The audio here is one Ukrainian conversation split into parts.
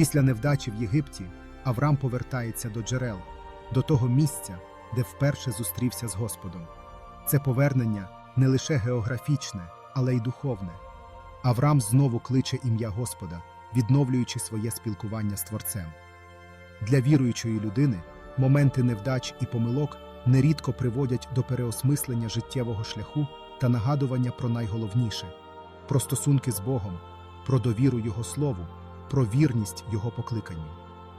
Після невдачі в Єгипті Авраам повертається до джерел, до того місця, де вперше зустрівся з Господом. Це повернення не лише географічне, але й духовне. Авраам знову кличе ім'я Господа, відновлюючи своє спілкування з Творцем. Для віруючої людини моменти невдач і помилок нерідко приводять до переосмислення життєвого шляху та нагадування про найголовніше про стосунки з Богом, про довіру Його Слову, про вірність Його покликанню.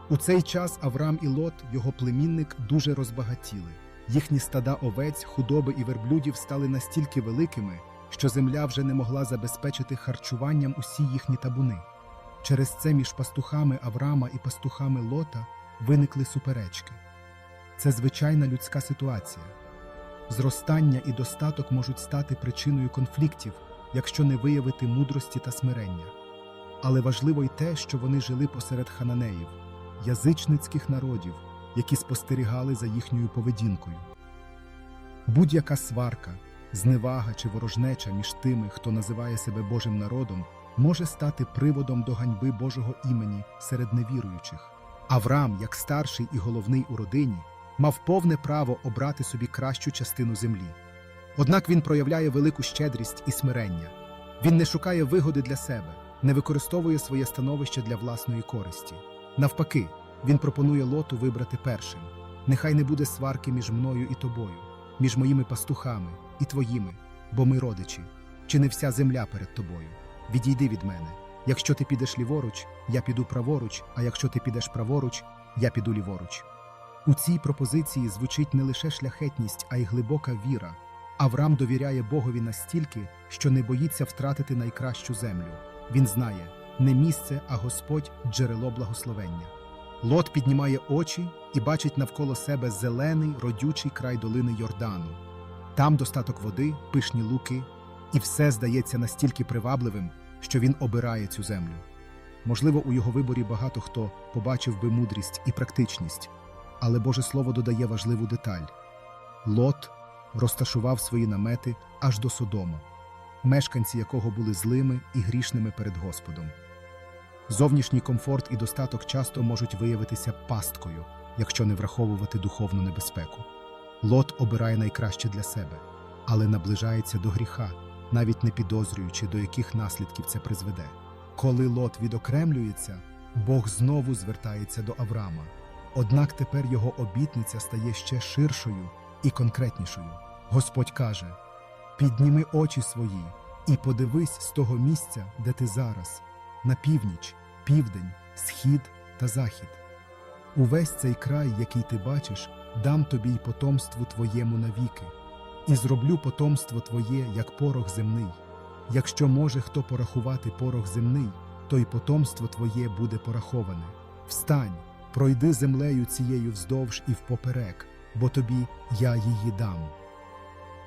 У цей час Авраам і Лот, його племінник, дуже розбагатіли. Їхні стада овець, худоби і верблюдів стали настільки великими, що земля вже не могла забезпечити харчуванням усі їхні табуни. Через це між пастухами Авраама і пастухами Лота виникли суперечки. Це звичайна людська ситуація. Зростання і достаток можуть стати причиною конфліктів, якщо не виявити мудрості та смирення. Але важливо й те, що вони жили посеред хананеїв, язичницьких народів, які спостерігали за їхньою поведінкою. Будь-яка сварка, зневага чи ворожнеча між тими, хто називає себе Божим народом, може стати приводом до ганьби Божого імені серед невіруючих. Авраам, як старший і головний у родині, мав повне право обрати собі кращу частину землі. Однак він проявляє велику щедрість і смирення. Він не шукає вигоди для себе, не використовує своє становище для власної користі. Навпаки, він пропонує лоту вибрати першим. Нехай не буде сварки між мною і тобою, між моїми пастухами і твоїми, бо ми родичі, чи не вся земля перед тобою. Відійди від мене. Якщо ти підеш ліворуч, я піду праворуч, а якщо ти підеш праворуч, я піду ліворуч. У цій пропозиції звучить не лише шляхетність, а й глибока віра. Авраам довіряє Богові настільки, що не боїться втратити найкращу землю. Він знає не місце, а Господь джерело благословення. Лот піднімає очі і бачить навколо себе зелений, родючий край долини Йордану. Там достаток води, пишні луки, і все здається настільки привабливим, що він обирає цю землю. Можливо, у його виборі багато хто побачив би мудрість і практичність, але Боже Слово додає важливу деталь: Лот розташував свої намети аж до Содому, мешканці якого були злими і грішними перед Господом. Зовнішній комфорт і достаток часто можуть виявитися пасткою, якщо не враховувати духовну небезпеку. Лот обирає найкраще для себе, але наближається до гріха, навіть не підозрюючи, до яких наслідків це призведе. Коли Лот відокремлюється, Бог знову звертається до Авраама. Однак тепер його обітниця стає ще ширшою і конкретнішою. Господь каже: Підніми очі свої і подивись з того місця, де ти зараз, на північ, південь, схід та захід. Увесь цей край, який ти бачиш, дам тобі й потомству твоєму навіки, і зроблю потомство твоє, як порох земний. Якщо може хто порахувати порох земний, то й потомство твоє буде пораховане. Встань, пройди землею цією вздовж і впоперек, бо тобі я її дам.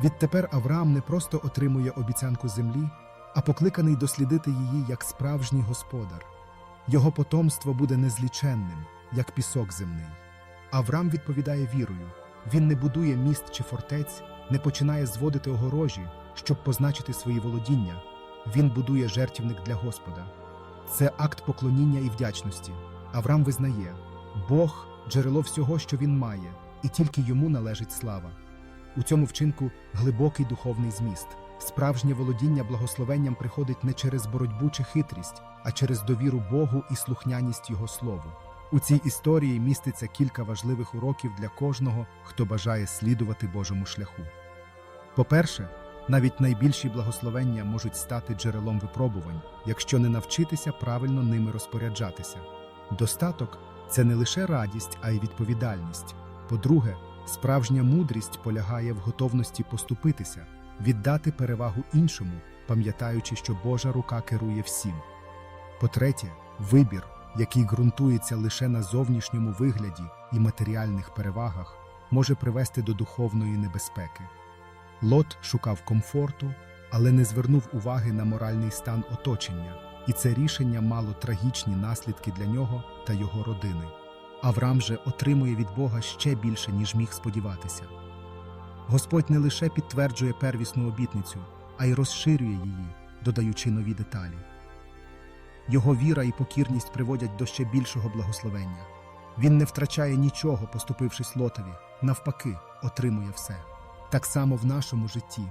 Відтепер Авраам не просто отримує обіцянку землі, а покликаний дослідити її як справжній господар. Його потомство буде незліченним, як пісок земний. Авраам відповідає вірою. Він не будує міст чи фортець, не починає зводити огорожі, щоб позначити свої володіння. Він будує жертівник для Господа. Це акт поклоніння і вдячності. Авраам визнає Бог джерело всього, що він має, і тільки йому належить слава. У цьому вчинку глибокий духовний зміст. Справжнє володіння благословенням приходить не через боротьбу чи хитрість, а через довіру Богу і слухняність Його Слову. У цій історії міститься кілька важливих уроків для кожного, хто бажає слідувати Божому шляху. По-перше, навіть найбільші благословення можуть стати джерелом випробувань, якщо не навчитися правильно ними розпоряджатися. Достаток це не лише радість, а й відповідальність. По-друге, справжня мудрість полягає в готовності поступитися, віддати перевагу іншому, пам'ятаючи, що Божа рука керує всім. По-третє, вибір, який ґрунтується лише на зовнішньому вигляді і матеріальних перевагах, може привести до духовної небезпеки. Лот шукав комфорту, але не звернув уваги на моральний стан оточення, і це рішення мало трагічні наслідки для нього та його родини. Авраам же отримує від Бога ще більше, ніж міг сподіватися. Господь не лише підтверджує первісну обітницю, а й розширює її, додаючи нові деталі. Його віра і покірність приводять до ще більшого благословення. Він не втрачає нічого, поступившись лотові, навпаки, отримує все. Так само в нашому житті.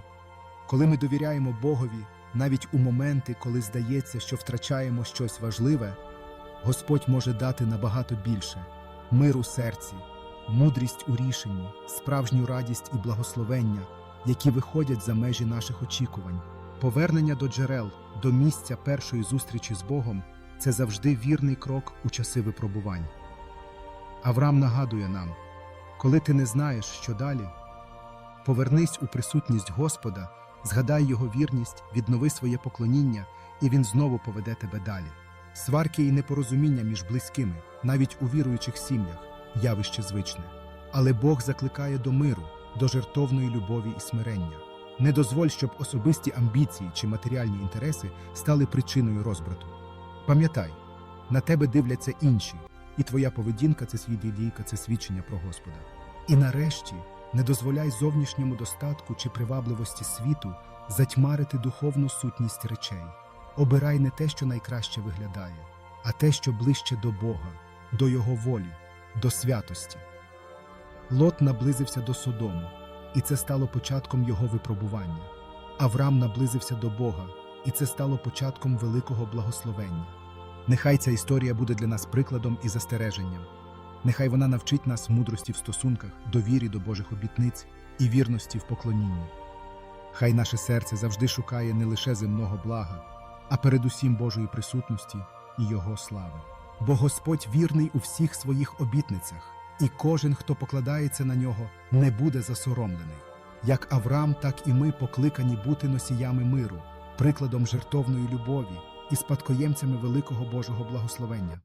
Коли ми довіряємо Богові, навіть у моменти, коли здається, що втрачаємо щось важливе, Господь може дати набагато більше мир у серці, мудрість у рішенні, справжню радість і благословення, які виходять за межі наших очікувань. Повернення до джерел, до місця першої зустрічі з Богом це завжди вірний крок у часи випробувань. Авраам нагадує нам, коли ти не знаєш, що далі, повернись у присутність Господа, згадай Його вірність, віднови своє поклоніння, і Він знову поведе тебе далі. Сварки і непорозуміння між близькими, навіть у віруючих сім'ях, явище звичне. Але Бог закликає до миру, до жертовної любові і смирення. Не дозволь, щоб особисті амбіції чи матеріальні інтереси стали причиною розбрату. Пам'ятай, на тебе дивляться інші, і твоя поведінка це свій дійка, це свідчення про Господа. І нарешті не дозволяй зовнішньому достатку чи привабливості світу затьмарити духовну сутність речей. Обирай не те, що найкраще виглядає, а те, що ближче до Бога, до Його волі, до святості. Лот наблизився до Содому, і це стало початком його випробування. Авраам наблизився до Бога, і це стало початком великого благословення. Нехай ця історія буде для нас прикладом і застереженням. Нехай вона навчить нас мудрості в стосунках, довірі до Божих обітниць і вірності в поклонінні. Хай наше серце завжди шукає не лише земного блага, а передусім Божої присутності і Його слави. Бо Господь вірний у всіх своїх обітницях, і кожен, хто покладається на нього, не буде засоромлений. Як Авраам, так і ми покликані бути носіями миру, прикладом жертовної любові і спадкоємцями великого Божого благословення.